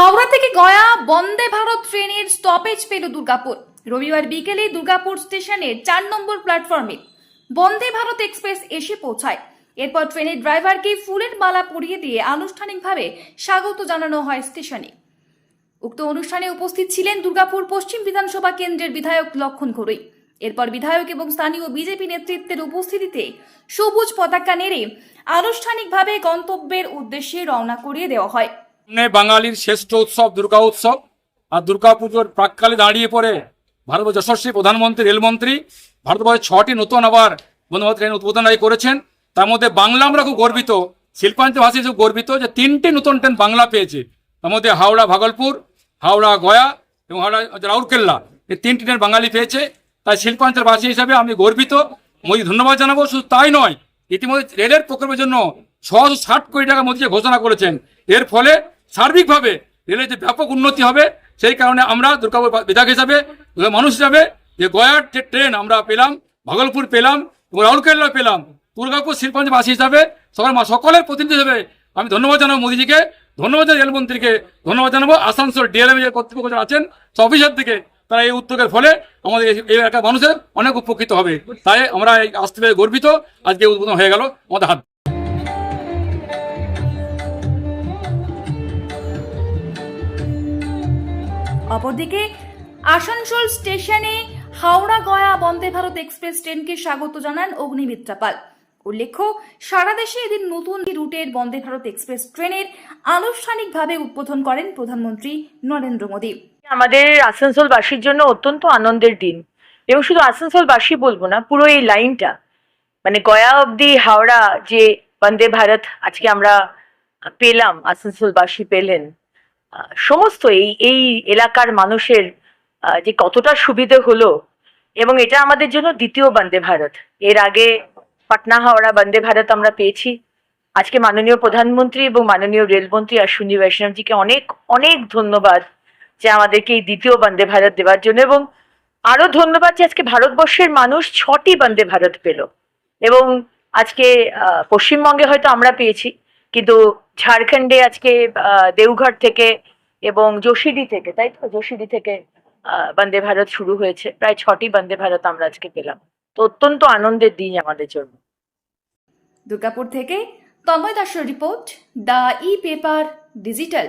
হাওড়া থেকে গয়া বন্দে ভারত ট্রেনের স্টপেজ পেল দুর্গাপুর। রবিবার বিকেলে দুর্গাপুর স্টেশনের চার নম্বর প্ল্যাটফর্মে বন্দে ভারত এক্সপ্রেস এসে পৌঁছায়। এরপর ট্রেনের ড্রাইভারকে ফুলের মালা পরিয়ে দিয়ে আনুষ্ঠানিকভাবে স্বাগত জানানো হয় স্টেশনে। উক্ত অনুষ্ঠানে উপস্থিত ছিলেন দুর্গাপুর পশ্চিম বিধানসভা কেন্দ্রের বিধায়ক লক্ষণ ঘরুই। এরপর বিধায়ক এবং স্থানীয় বিজেপি নেতৃত্বের উপস্থিতিতে সবুজ পতাকা নেড়ে আনুষ্ঠানিকভাবে গন্তব্যের উদ্দেশ্যে রওনা করিয়ে দেওয়া হয়। সামনে বাঙালির শ্রেষ্ঠ উৎসব, দুর্গা উৎসব। আর দুর্গা পুজোর প্রাককালে দাঁড়িয়ে পড়ে ভারতবর্ষ যশস্বী প্রধানমন্ত্রী, রেলমন্ত্রী। ভারতবর্ষের ছটি নতুন আবার বন্ধুবান্ধব ট্রেন উদ্বোধন করেছেন। তার মধ্যে বাংলা আমরা খুব গর্বিত শিল্পাঞ্চল ভাষী খুব গর্বিত যে তিনটি নতুন ট্রেন বাংলা পেয়েছে। তার মধ্যে হাওড়া, ভাগলপুর, হাওড়া, গয়া এবং হাওড়া রাউরকেল্লা। এই তিনটি ট্রেন বাঙালি পেয়েছে। তাই শিল্পাঞ্চল ভাষী হিসাবে আমি গর্বিত। মোদী ধন্যবাদ জানাব। শুধু তাই নয়, ইতিমধ্যে রেলের প্রকল্পের জন্য ছশো ষাট কোটি টাকা মোদী ঘোষণা করেছেন। এর ফলে সার্বিকভাবে রেলের যে ব্যাপক উন্নতি হবে। সেই কারণে আমরা দুর্গাপুর বিধায়ক হিসাবে মানুষ হিসাবে যে গয়ার যে ট্রেন আমরা পেলাম, ভাগলপুর পেলাম এবং রাউরকেল্লা পেলাম, দুর্গাপুর শিল্পাঞ্চলবাসী হিসাবে মা- সকলের প্রতিনিধি হিসাবে আমি ধন্যবাদ জানাব মোদীজিকে, ধন্যবাদ জানাই রেলমন্ত্রীকে ধন্যবাদ জানাব আসানসোল ডিএলএম যে কর্তৃপক্ষ আছেন সব অফিসার থেকে তারা এই উদ্যোগের ফলে আমাদের এই- এলাকার মানুষের অনেক উপকৃত হবে। তাই আমরা এই আসতে গর্বিত, আজকে উদ্বোধন হয়ে গেল। আমাদের হাত অপরদিকে আসানসোল স্টেশনে হাওড়া গয়া বন্দে ভারত এক্সপ্রেস ট্রেনকে স্বাগত জানান অগ্নিমিত্রা পাল। উল্লেখ্য, সারা দেশে এদিন নতুন রুটের বন্দে ভারত এক্সপ্রেস ট্রেনের আনুষ্ঠানিকভাবে উদ্বোধন করেন প্রধানমন্ত্রী নরেন্দ্র মোদী। আমাদের আসানসোলবাসীর জন্য অত্যন্ত আনন্দের দিন। এবং শুধু আসানসোলবাসী বলব না, পুরো এই লাইনটা মানে গয়া অবধি হাওড়া যে বন্দে ভারত আজকে আমরা পেলাম, আসানসোলবাসী পেলেন সমস্ত এই এই এলাকার মানুষের যে কতটা সুবিধে হলো এবং এটা আমাদের জন্য দ্বিতীয় বন্দে ভারত। এর আগে পাটনা হাওড়া বন্দে ভারত আমরা পেয়েছি। আজকে মাননীয় প্রধানমন্ত্রী এবং মাননীয় রেলমন্ত্রী অশ্বিনী বৈষ্ণবজিকে অনেক অনেক ধন্যবাদ যে আমাদেরকে এই দ্বিতীয় বন্দে ভারত দেওয়ার জন্য এবং আরও ধন্যবাদ যে আজকে ভারতবর্ষের মানুষ ছটি বন্দে ভারত পেল। এবং আজকে পশ্চিমবঙ্গে হয়তো আমরা পেয়েছি। কিন্তু ঝাড়খণ্ডে আজকে দেওঘর থেকে এবং যোশিডি থেকে, তাই তো? যোশিডি থেকে বন্দে ভারত শুরু হয়েছে। প্রায় ছটি বন্দে ভারত আমরা আজকে পেলাম। তো অত্যন্ত আনন্দের দিন আমাদের জন্য। দুর্গাপুর থেকে তন্ময় দাসের report, the E paper digital.